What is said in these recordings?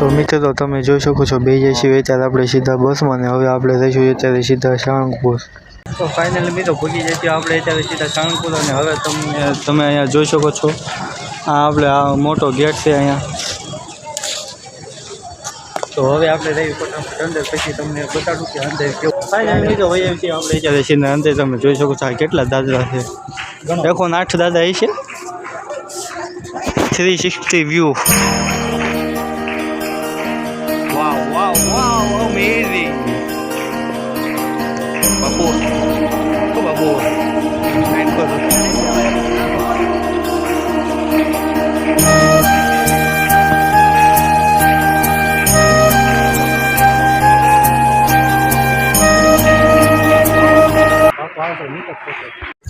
તો મિત્રો તમે જોઈ શકો છો બે જઈ છીએ અત્યારે આપણે સીધા બસમાં ને હવે આપણે જઈશું અત્યારે સીધા સાળંગપુર તો ફાઇનલી મિત્રો ભૂલી જઈએ છીએ આપણે અત્યારે સીધા સાળંગપુર અને હવે તમને તમે અહીંયા જોઈ શકો છો. આ આપણે આ મોટો ગેટ છે અહીંયા. તો હવે આપણે રહી ફટાફટ અંદર પછી તમને બતાડું કે અંદર કેવું ફાઇનલી મિત્રો હોય છીએ આપણે અત્યારે છીએ અંદર તમે જોઈ શકો છો આ કેટલા દાદરા છે. એકો આઠ દાદા એ છે three sixty view Wow, wow, amazing. Babor. Ngayon ko.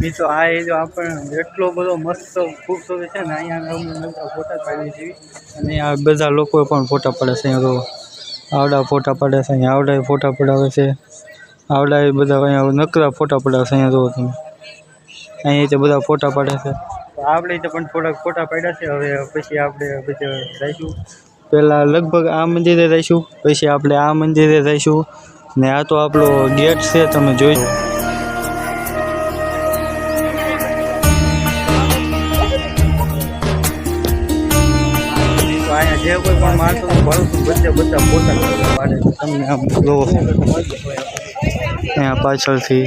મિત્રો આ એરિયો આપણને એટલો બધો મસ્ત ખૂબસૂરત છે ને અહીંયા ફોટા પાડીએ છીએ અને આ બધા લોકો પણ ફોટા પડે છે અહીંયા આવડા ફોટા પાડે છે અહીંયા આવડા ફોટા પડાવે છે. આવડા એ બધા અહીંયા નકરા ફોટા પડાવે છે અહીંયા જોવો તમે. અહીંયા તે બધા ફોટા પાડે છે. આપણે તો પણ થોડાક ફોટા પાડ્યા છે હવે પછી આપણે પછી રહીશું પહેલાં લગભગ આ મંદિરે રહીશું પછી આપણે આ મંદિરે રહીશું ને આ તો આપણો ગેટ છે તમે જોઈ જે કોઈ પણ માણસો ભરોસું બધા બધા કરવા પાડે તમને આમ જોવો. અહીંયા પાછળથી.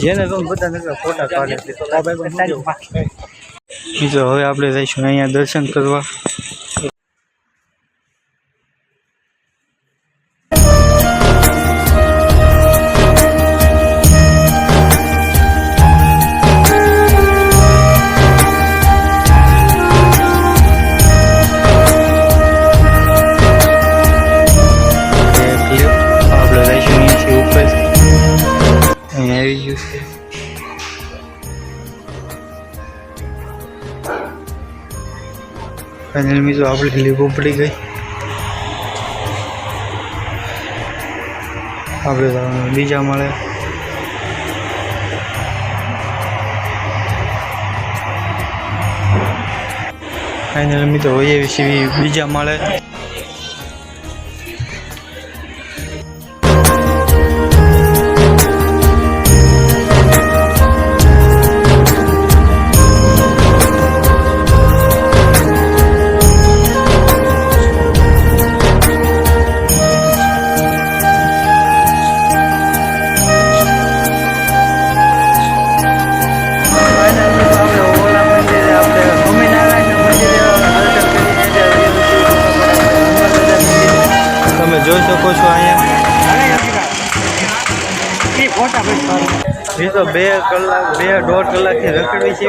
જેને તો બધા નકરા ફોટા પાડે છે. તો આ ભાઈ પણ જો. મિત્રો હવે આપણે જઈશું અહીંયા દર્શન કરવા. ફાઇનલ મિત્રો, આપણે લીંબુ પડી ગઈ. આપણે બીજા મળે. ફાઇનલ મિત્રો હોઈએ વિશે બીજા મળે. એ બે કલાક, બે દોઢ કલાકથી રખડવી છે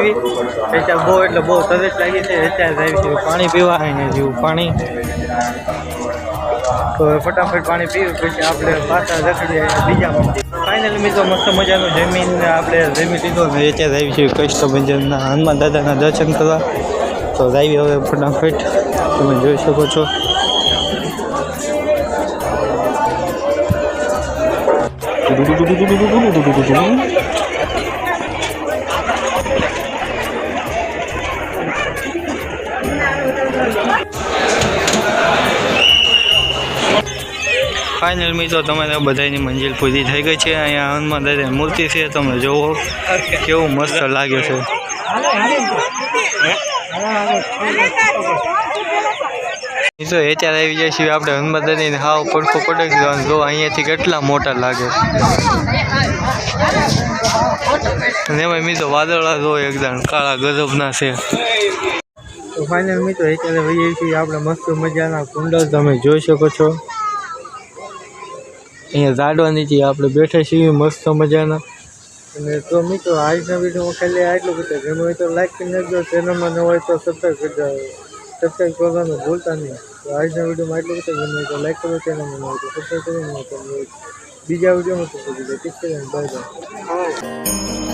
અત્યારે બહુ, એટલે બહુ તરસ લાગી છે. અત્યારે જાય છે પાણી પીવા આવીને જેવું પાણી. તો ફટાફટ પાણી પીવું, પછી આપણે પાછા રખડીએ બીજા ફાઇનલી મિત્રો, મસ્ત મજાનું જમીન આપણે જમી લીધો ને અત્યારે આવી છે કષ્ટભંજનના હનુમાન દાદાના દર્શન કરવા. તો આવી હવે ફટાફટ. તમે જોઈ શકો છો. ફાઇનલ મિત્રો તમારે બધાની મંજિલ પૂરી થઈ ગઈ છે. અહીંયા હનુમાન દાદાની મૂર્તિ છે. તમે જુઓ કેવું મસ્ત લાગે છે. મિત્રો અત્યારે આવી જાય છે આપણે હનુમાન દાદાની હાવ પડખો પડક છે જો અહીંયાથી કેટલા મોટા લાગે અને એમાં મિત્રો વાદળા જો એકદમ કાળા ગજબના છે. તો ફાઇનલ મિત્રો અત્યારે વહીએ છીએ આપણે મસ્ત મજાના કુંડલ. તમે જોઈ શકો છો. અહીંયા ઝાડવા નીચે આપણે બેઠા છીએ, મસ્ત મજાના. અને તો મિત્રો, આજના વિડીયોમાં ખાલી આટલું બધું ગમે હોય તો લાઈક કરી નાખજો. ચેનલમાં ન હોય તો સબસ્ક્રાઈબ કરી દો. સબસ્ક્રાઈબ કરવાનું ભૂલતા નહીં. તો આજના વિડીયોમાં આટલું બધું ગમે તો લાઈક કરો ચેનલમાં ન હોય તો સબસ્ક્રાઈબ કરીને બીજા વિડીયોમાં તો બીજા ઠીક બાય બાય